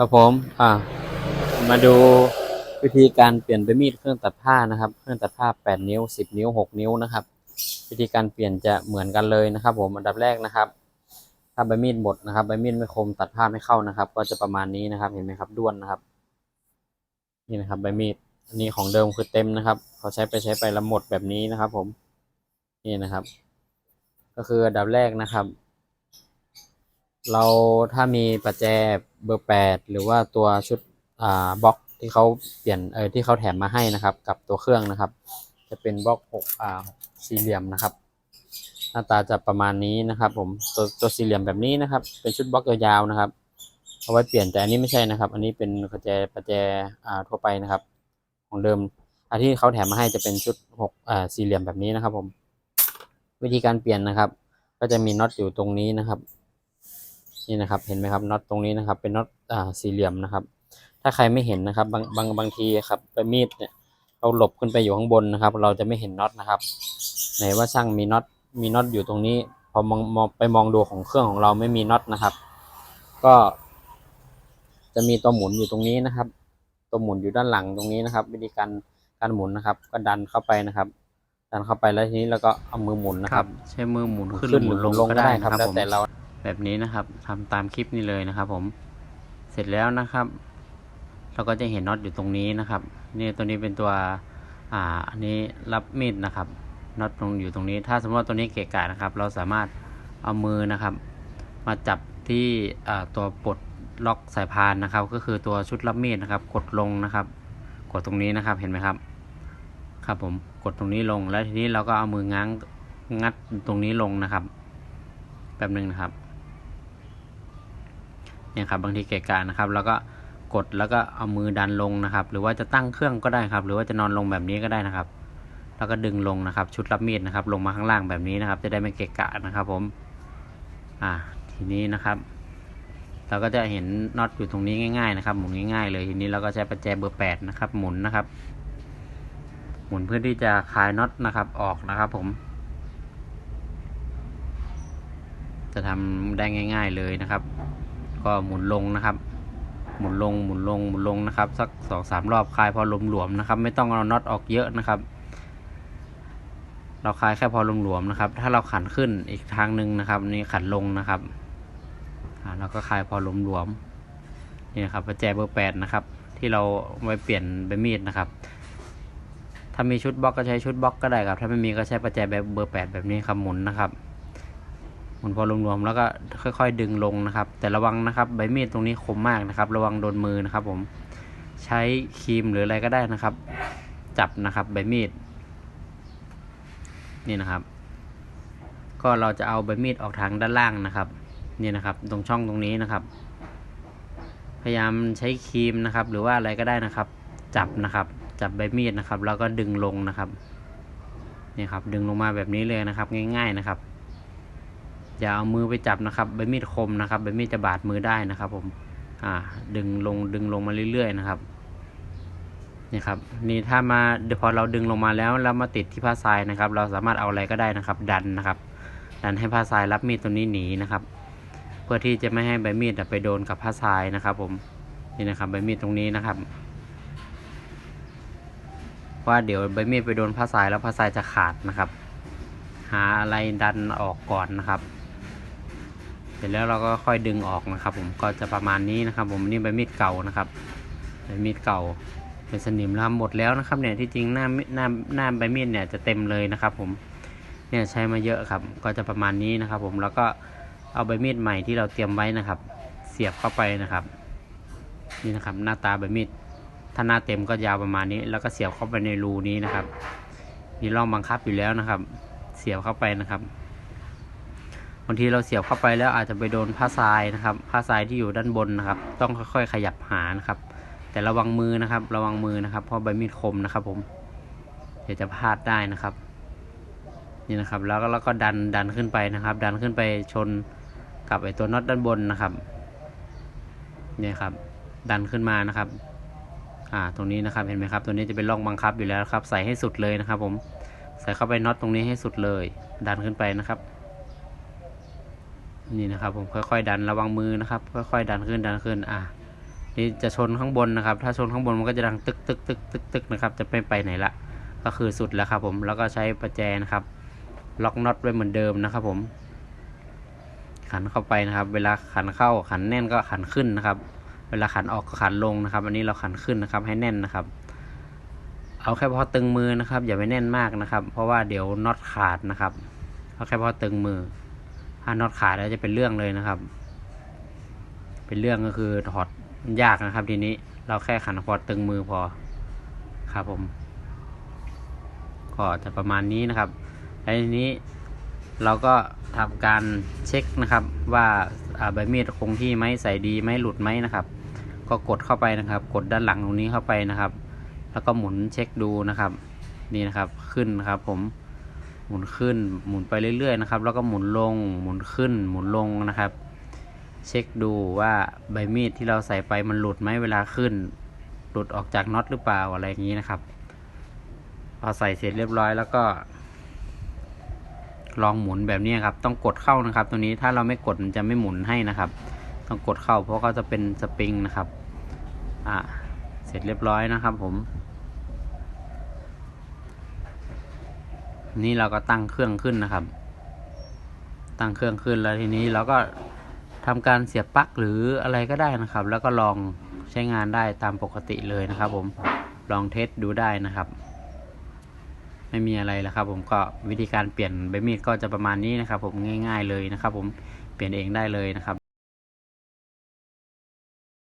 ครับผม อ่า มาดูวิธีการเปลี่ยนใบมีดเครื่องตัดผ้านะครับ เครื่องตัดผ้า 8 นิ้ว 10 นิ้ว 6 นิ้วนะครับ วิธีการเปลี่ยนจะเหมือนกันเลยนะครับ ผม อันดับแรกนะครับ ถ้าใบมีดหมดนะครับ ใบมีดไม่คมตัดผ้าไม่เข้านะครับ ก็จะประมาณนี้นะครับ เห็นไหมครับ ด้วนนะครับ นี่นะครับ ใบมีด อันนี้ของเดิมคือเต็มนะครับเขาใช้ไปใช้ไปแล้วหมดแบบนี้นะครับ ผม นี่นะครับ ก็คืออันดับแรกนะครับ เราถ้ามีประแจ เบอร์แปดหรือว่าตัวชุดอ่าบล็อกที่เขาเปลี่ยนเออที่เขาแถมมาให้นะครับ กับตัวเครื่องนะครับ จะเป็นบล็อกหกอ่าสี่เหลี่ยมนะครับ หน้าตาจะประมาณนี้นะครับ ผมตัวตัวสี่เหลี่ยมแบบนี้นะครับ เป็นชุดบล็อกยาวๆนะครับเอาไว้เปลี่ยนแต่อันนี้ไม่ใช่นะครับ อันนี้เป็นประแจประแจอ่าทั่วไปนะครับ ของเดิมอันที่เขาแถมมาให้จะเป็นชุดหกอ่าสี่เหลี่ยมแบบนี้นะครับ ผม วิธีการเปลี่ยนนะครับ ก็จะมีน็อตอยู่ตรงนี้นะครับ นี่นะครับเห็นไหมครับน็อตตรงนี้นะครับ เป็นน็อตอ่าสี่เหลี่ยมนะครับ ถ้าใครไม่เห็นนะครับ บางบางบางทีครับใบมีดเนี่ยเราหลบขึ้นไปอยู่ข้างบนนะครับ เราจะไม่เห็นน็อตนะครับ ไหนว่าช่างมีน็อตมีน็อตอยู่ตรงนี้พอมองมองไปมองดูของเครื่องของเราไม่มีน็อตนะครับ ก็ จะมีตัวหมุนอยู่ตรงนี้นะครับ ตัวหมุนอยู่ด้านหลังตรงนี้นะครับ วิธีการการหมุนนะครับ ก็ดันเข้าไปนะครับดันเข้าไปแล้วทีนี้เราก็เอามือหมุนนะครับ ใช้มือหมุนขึ้นขึ้นหหมุรืนอลลงงก็ก็ได้ได้นะคครัรับบแล้วผมแต่เรา แบบนี้นะครับทำตามคลิปนี้เลยนะครับผมเสร็จแล้วนะครับ เราก็จะเห็นน็อตอยู่ตรงนี้นะครับ นี่ตัวนี้เป็นตัวอ่าอันนี้รับมีดนะครับน็อตตรงอยู่ตรงนี้ ถ้าสมมติว่าตัวนี้เกะกะนะครับ เราสามารถเอามือนะครับ มาจับที่ตัวปลดล็อกสายพานนะครับ ก็คือตัวชุดรับมีดนะครับ กดลงนะครับ กดตรงนี้นะครับเห็นไหมครับ ครับผมกดตรงนี้ลงแล้วทีนี้เราก็เอามือง้างงัดตรงนี้ลงนะครับแป๊บหนึ่งนะครับ เนี่ยครับบางทีเกะกะนะครับแล้วก็กดแล้วก็เอามือดันลงนะครับ หรือว่าจะตั้งเครื่องก็ได้ครับ หรือว่าจะนอนลงแบบนี้ก็ได้นะครับ แล้วก็ดึงลงนะครับ ชุดรับมีดนะครับ ลงมาข้างล่างแบบนี้นะครับ จะได้ไม่เกะกะนะครับ ผม อ่า ทีนี้นะครับเราก็จะเห็นน็อตอยู่ตรงนี้ง่าย ๆ นะครับ หมุนง่ายๆเลยทีนี้เราก็ใช้ประแจเบอร์แปดนะครับ หมุนนะครับ หมุนเพื่อที่จะคลายน็อตนะครับออกนะครับ ผม จะทำได้ง่าย ๆเลยนะครับ ก็หมุนลงนะครับ หมุนลงหมุนลงหมุนลงนะครับ สักสองสามรอบคลายพอหลวมๆนะครับ ไม่ต้องเอาน็อตออกเยอะนะครับ เราคลายแค่พอหลวมๆนะครับ ถ้าเราขันขึ้นอีกทางหนึ่งนะครับนี่ขันลงนะครับเราก็คลายพอหลวมๆนี่นะครับประแจเบอร์แปดนะครับ ที่เราไว้เปลี่ยนใบมีดนะครับถ้ามีชุดบล็อกก็ใช้ชุดบล็อกก็ได้ครับ ถ้าไม่มีก็ใช้ประแจแบบเบอร์แปดแบบนี้ครับหมุนนะครับ หมุนพอรวมๆแล้วก็ค่อย ๆ ดึงลงนะครับ แต่ระวังนะครับใบมีดตรงนี้คมมากนะครับ ระวังโดนมือนะครับ ผมใช้ครีมหรืออะไรก็ได้นะครับ จับนะครับใบมีด นี่นะครับ ก็เราจะเอาใบมีดออกทางด้านล่างนะครับนี่นะครับ ตรงช่องตรงนี้นะครับ พยายามใช้ครีมนะครับ หรือว่าอะไรก็ได้นะครับ จับนะครับ จับใบมีดนะครับ แล้วก็ดึงลงนะครับนี่ครับ ดึงลงมาแบบนี้เลยนะครับ ง่าย ๆนะครับ อย่าเอามือไปจับนะครับใบมีดคมนะครับใบมีดจะบาดมือได้นะครับ ผม อ่า ดึงลงดึงลงมาเรื่อยๆนะครับนี่ครับนี่ถ้ามาเดี๋ยวพอเราดึงลงมาแล้วแล้วมาติดที่ผ้าทรายนะครับ เราสามารถเอาอะไรก็ได้นะครับ ดันนะครับ ดันให้ผ้าทรายรับมีดตัวนี้หนีนะครับ เพื่อที่จะไม่ให้ใบมีดไปโดนกับผ้าทรายนะครับ ผมนี่นะครับใบมีดตรงนี้นะครับว่าเดี๋ยวใบมีดไปโดนผ้าทรายแล้วผ้าทรายจะขาดนะครับ หาอะไรดันออกก่อนนะครับ เสร็จแล้วเราก็ค่อยดึงออกนะครับ ผมก็จะประมาณนี้นะครับ ผมนี่ใบมีดเก่านะครับใบมีดเก่าเป็นสนิมแล้วหมดแล้วนะครับ เนี่ยที่จริงหน้าหน้าหน้าใบมีดเนี่ยจะเต็มเลยนะครับ ผมเนี่ยใช้มาเยอะครับ ก็จะประมาณนี้นะครับ ผมแล้วก็เอาใบมีดใหม่ที่เราเตรียมไว้นะครับ เสียบเข้าไปนะครับ นี่นะครับ หน้าตาใบมีดถ้าหน้าเต็มก็ยาวประมาณนี้ แล้วก็เสียบเข้าไปในรูนี้นะครับ มีร่องบังคับอยู่แล้วนะครับ เสียบเข้าไปนะครับ บางทีเราเสียบเข้าไปแล้วอาจจะไปโดนผ้าทรายนะครับผ้าทรายที่อยู่ด้านบนนะครับ ต้องค่อยๆ ขยับหานะครับ แต่ระวังมือนะครับ ระวังมือนะครับ เพราะใบมีดคมนะครับ ผม เดี๋ยวจะพลาดได้นะครับ นี่นะครับ แล้วก็แล้วก็ดันดันขึ้นไปนะครับ ดันขึ้นไปชนกับไอตัวน็อตด้านบนนะครับเนี่ยครับ ดันขึ้นมานะครับ อ่า ตรงนี้นะครับ เห็นไหมครับ ตัวนี้จะเป็นร่องบังคับอยู่แล้วครับ ใส่ให้สุดเลยนะครับ ผม ใส่เข้าไปน็อตตรงนี้ให้สุดเลย ดันขึ้นไปนะครับ นี่นะครับ ผมค่อยๆดันระวังมือนะครับ ค่อยๆดันขึ้นดันขึ้น อะนี่จะชนข้างบนนะครับ ถ้าชนข้างบนมันก็จะดังตึกตึกตึกตึกตึกนะครับ จะไม่ไปไหนละ ก็คือสุดแล้วครับ ผมแล้วก็ใช้ประแจนะครับ ล็อกน็อตไว้เหมือนเดิมนะครับ ผม ขันเข้าไปนะครับ เวลาขันเข้าขันแน่นก็ขันขึ้นนะครับ เวลาขันออกก็ขันลงนะครับ อันนี้เราขันขึ้นนะครับ ให้แน่นนะครับ เอาแค่พอตึงมือนะครับ อย่าไปแน่นมากนะครับ เพราะว่าเดี๋ยวน็อตขาดนะครับเอาแค่พอตึงมือ ถ้าน็อตขาดแล้วจะเป็นเรื่องเลยนะครับ เป็นเรื่องก็คือถอดยากนะครับ ทีนี้เราแค่ขันพอตึงมือพอครับผม ก็จะประมาณนี้นะครับแล้วทีนี้เราก็ทำการเช็คนะครับว่าอ่าใบมีดคงที่ไหมใส่ดีไหมหลุดไหมนะครับ ก็กดเข้าไปนะครับ กดด้านหลังตรงนี้เข้าไปนะครับ แล้วก็หมุนเช็คดูนะครับ นี่นะครับขึ้นนะครับผม หมุนขึ้นหมุนไปเรื่อยๆนะครับ แล้วก็หมุนลงหมุนขึ้นหมุนลงนะครับ เช็คดูว่าใบมีดที่เราใส่ไปมันหลุดไหมเวลาขึ้น หลุดออกจากน็อตหรือเปล่าอะไรอย่างนี้นะครับพอใส่เสร็จเรียบร้อยแล้วก็ ลองหมุนแบบนี้ครับ ต้องกดเข้านะครับ ตัวนี้ถ้าเราไม่กดมันจะไม่หมุนให้นะครับ ต้องกดเข้าเพราะเขาจะเป็นสปริงนะครับ อ่าเสร็จเรียบร้อยนะครับผม นี่เราก็ตั้งเครื่องขึ้นนะครับ ตั้งเครื่องขึ้นแล้วทีนี้เราก็ทำการเสียบปลั๊กหรืออะไรก็ได้นะครับ แล้วก็ลองใช้งานได้ตามปกติเลยนะครับ ผมลองเทสดูได้นะครับ ไม่มีอะไรแล้วครับ ผมก็วิธีการเปลี่ยนใบมีดก็จะประมาณนี้นะครับ ผมง่าย ๆเลยนะครับ ผมเปลี่ยนเองได้เลยนะครับ